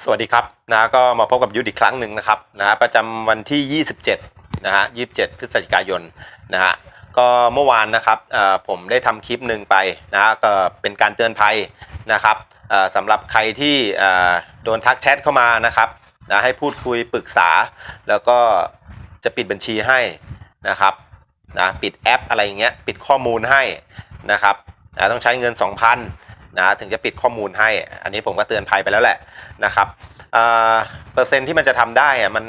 สวัสดีครับนะก็มาพบกับยุทธอีกครั้งหนึ่งนะครับนะประจำวันที่ 27นะฮะ27 พฤศจิกายนนะฮะก็เมื่อวานนะครับเอ่อผมได้ทำคลิปหนึ่งไปนะก็เป็นการเตือนภัยนะครับเอ่อสำหรับใครที่เอ่อโดนทักแชทเข้ามานะครับนะให้พูดคุยปรึกษา แล้วก็จะปิดบัญชีให้นะครับนะปิดแอปอะไรอย่างเงี้ยปิดข้อมูลให้นะครับนะต้องใช้เงิน 2,000 นะถึงจะปิดข้อมูลให้ อันนี้ผมก็เตือนภัยไปแล้วแหละนะครับอ่าเปอร์เซ็นที่มันจะทำได้อะมัน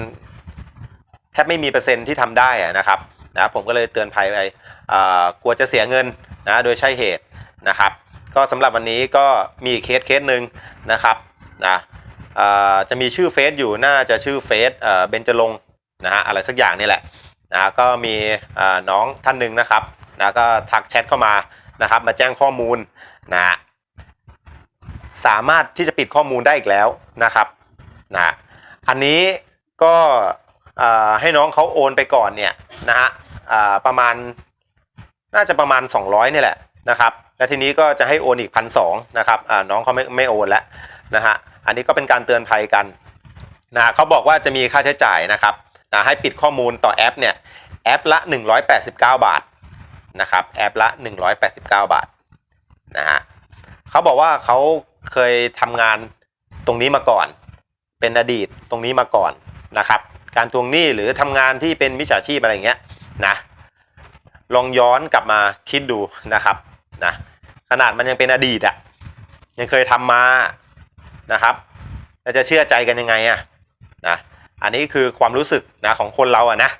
แทบไม่มีเปอร์เซ็นที่ทำได้อะนะครับนะผมก็เลยเตือนภัยไปกลัวจะเสียเงินนะโดยใช่เหตุนะครับ ก็สำหรับวันนี้ก็มีเคสเคสหนึ่งนะครับนะอ่าจะมีชื่อเฟซอยู่น่าจะชื่อเฟซเออเบนจรงนะฮะอะไรสักอย่างนี่แหละนะก็มีอ่าน้องท่านหนึ่งนะครับนะก็ทักแชทเข้ามานะครับ มาแจ้งข้อมูลนะ สามารถที่จะปิดข้อมูลได้อีกแล้วนะครับนะอันนี้ก็ให้น้องเขาโอนไปก่อนเนี่ยนะฮะประมาณน่าจะประมาณ 200นี่แหละนะครับแล้วทีนี้ก็จะให้โอนอีกพันสองนะครับน้องเขาไม่ไม่โอนแล้วนะฮะอันนี้ก็เป็นการเตือนภัยกันนะเขาบอกว่าจะมีค่าใช้จ่ายนะครับนะให้ปิดข้อมูลต่อแอปเนี่ยแอปละ 189 บาทนะครับแอปละ 189 บาทนะฮะเขาบอกว่าเขา เคยทำงานตรงนี้มาก่อน เป็นอดีตตรงนี้มาก่อนนะครับ การทวงหนี้หรือทำงานที่เป็นมิจฉาชีพอะไรเงี้ยนะลองย้อนกลับมาคิดดูนะครับนะขนาดมันยังเป็นอดีตอะ่ะยังเคยทำมานะครับแล้วจะเชื่อใจกันยังไงอะนะอันนี้คือความรู้สึกนะของคนเราอะนะ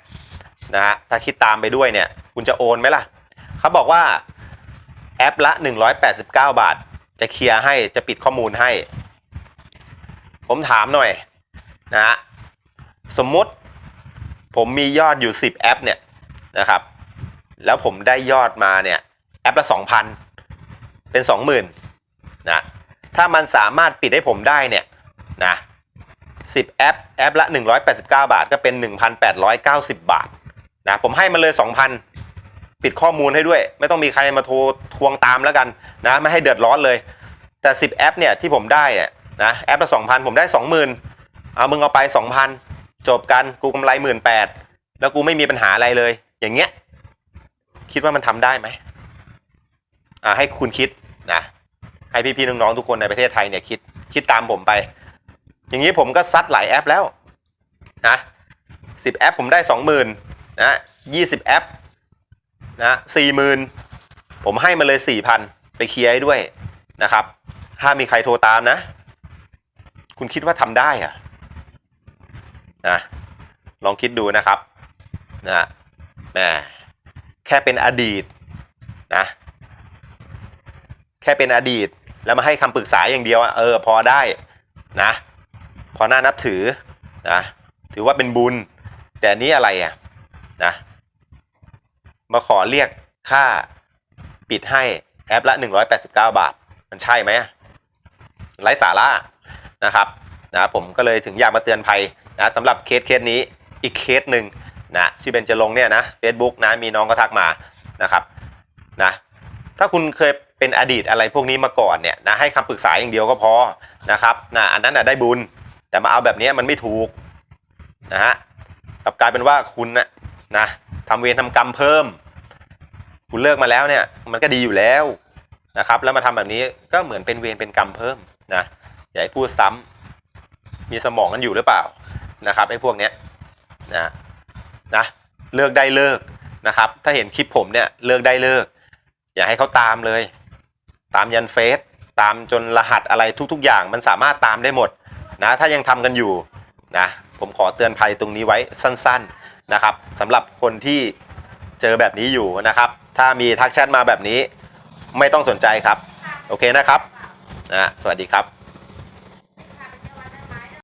นะฮะถ้าคิดตามไปด้วยเนี่ย คุณจะโอนไหมล่ะ เขาบอกว่าแอปละ 189 บาท จะเคลียร์ให้จะปิดข้อมูลให้ ผมถามหน่อยนะฮะสมมติผมมียอดอยู่ 10 แอปเนี่ยนะครับ แล้วผมได้ยอดมาเนี่ยแอปละ 2,000 เป็น 20,000นะถ้ามันสามารถปิดให้ผมได้เนี่ยนะ10 แอป แอปละ 189 บาท ก็เป็น 1,890 บาทนะผมให้มันเลย 2,000 ปิดข้อมูลให้ด้วย ไม่ต้องมีใครมาโทรทวงตามแล้วกันนะไม่ให้เดือดร้อนเลย แต่ 10 แอปเนี่ยที่ผมได้เนี่ยนะแอปละ2,000 ผมได้ 20,000เอามึงเอาไป 2,000 จบกันกูกำไร 18,000แล้วกูไม่มีปัญหาอะไรเลย อย่างเงี้ยคิดว่ามันทำได้ไหมอ่าให้คุณคิดนะให้พี่ๆน้องๆทุกคนในประเทศไทยเนี่ยคิดคิดตามผมไป อย่างนี้ผมก็ซัดหลายแอปแล้วนะ10แอปผมได้20,000นะ20แอป นะสี่หมื่นผมให้มาเลยสี่พันไปเคลียร์ให้ด้วยนะครับถ้ามีใครโทรตามนะ คุณคิดว่าทำได้อะนะลองคิดดูนะครับนะแหมแค่เป็นอดีตนะแค่เป็นอดีตแล้วมาให้คำปรึกษาอย่างเดียวเออพอได้นะ พอน่านับถือนะถือว่าเป็นบุญ แต่นนี้อะไรอะนะ มาขอเรียกค่าปิดให้แอปละ189 บาท มันใช่ไหมไร้สาระนะครับนะผมก็เลยถึงอยากมาเตือนภัยนะสำหรับเคสเคสนี้อีกเคสหนึ่งนะชื่อเบนจรงเนี่ยนะ Facebook นะมีน้องก็ทักมานะครับนะถ้าคุณเคยเป็นอดีตอะไรพวกนี้มาก่อนเนี่ยนะให้คำปรึกษาอย่างเดียวก็พอนะครับนะอันนั้นนะได้บุญ แต่มาเอาแบบนี้มันไม่ถูกนะฮะกลับกลายเป็นว่าคุณนะนะ ทำเวรทำกรรมเพิ่ม คุณเลิกมาแล้วเนี่ย มันก็ดีอยู่แล้วนะครับ แล้วมาทำแบบนี้ก็เหมือนเป็นเวรเป็นกรรมเพิ่มนะอย่าให้พูดซ้ำมีสมองกันอยู่หรือเปล่านะครับไอ้พวกเนี้ยนะนะเลิกได้เลิกนะครับ ถ้าเห็นคลิปผมเนี่ยเลิกได้เลิก อย่าให้เขาตามเลย ตามยันเฟซตามจนรหัสอะไรทุก ๆ อย่างมันสามารถตามได้หมดนะถ้ายังทำกันอยู่นะผมขอเตือนภัยตรงนี้ไว้สั้น ๆ นะครับสำหรับคนที่เจอแบบนี้อยู่นะครับ ถ้ามีทักแชทมาแบบนี้ไม่ต้องสนใจครับ โอเคนะครับนะสวัสดีครับ